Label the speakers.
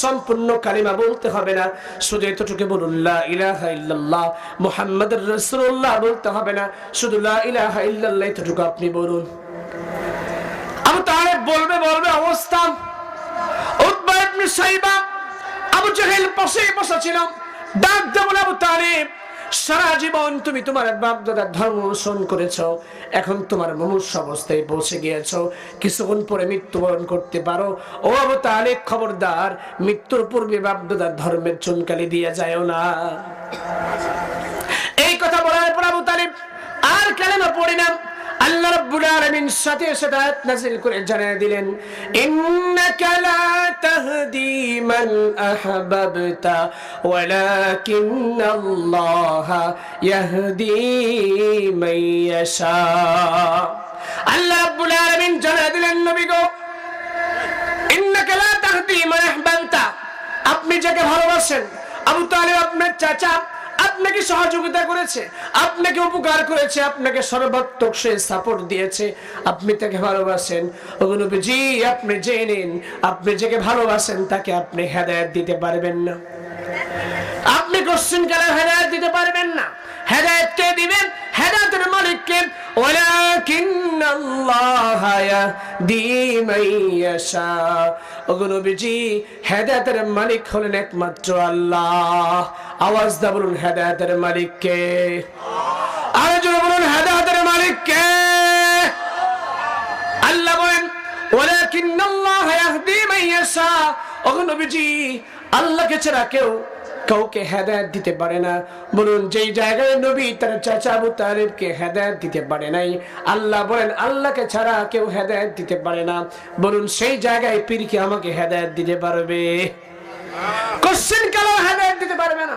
Speaker 1: সম্পূর্ণ কালিমা বলতে হবে না। শুধু এতটুকু বলুন মুহাম্মাদুর রাসূলুল্লাহ বলতে হবে না। শুধু এতটুকু আপনি বলুন। আমি তাহলে বলবে বলবে অবস্থান আবু জাহেল পাশে বসা ছিল ডাক দেব আবু সারা জীবন তুমি তোমার বাপ দাদার ধর্ম অনুসরণ করেছ, এখন তোমার মনুষ্য অবস্থায় পৌঁছে গিয়েছ। কিছুক্ষণ পরে মৃত্যুবরণ করতে পারো। ও তাহলে খবরদার, মৃত্যুর পূর্বে বাপ দাদার ধর্মের চুনকালি দিয়ে যায় না। এই কথা বলার পর আবু তালিব, আর কেন পড়ি রাব্বুল আলামিন সাথে সাথে আয়াত নাযিল করে জানিয়ে দিলেন, ইন্নাকা লা তাহদি মান আহবাবতা, ওয়ালাকিন্নাল্লাহা ইয়াহদি মান ইয়াশা। আল্লাহ রাব্বুল আলামিন জানিয়ে দিলেন, নবী গো, ইন্নাকা লা তাহদি মান আহবাবতা, আপনি যাকে ভালোবাসেন, আবু তালেব আপনার চাচা আপনাকে সহযোগিতা করেছে, আপনাকে উপকার করেছে, আপনাকে সর্বাত্মক সে সাপোর্ট দিয়েছে। আপনি তাকে ভালোবাসেন। জি আপনি জেনে নিন, আপনি যাকে ভালোবাসেন তাকে আপনি হেদায়ত দিতে পারবেন না। আপনি কোশ্চেন কেন হেদায়ত দিতে পারবেন না। হেদায়ত কে দিবেন হেদায়তের মালিক কে হেদায়তের মালিক হলেন একমাত্র আল্লাহ। আওয়াজ দা বলুন, হেদায়তের মালিককে আরে জোরে বলুন, হেদায়তের মালিককে আল্লাহ বলেন, ওয়ালাকিন্নাল্লাহ কিন্ন মান ইয়াশা। ওগো নবীজি ছাড়া কেউ কাউকে হেদায়ত দিতে পারে না। বলুন যেই জায়গায় নবী তার চাচা আবু তালেবকে হেদায়ত দিতে পারে নাই আল্লাহ বলেন আল্লাহকে ছাড়া কেউ হেদায়ত দিতে পারে না। বলুন সেই জায়গায় পীরকে আমাকে হেদায়ত দিতে পারবে? কোশ্চেন কালার হেদায়ত দিতে পারবে না?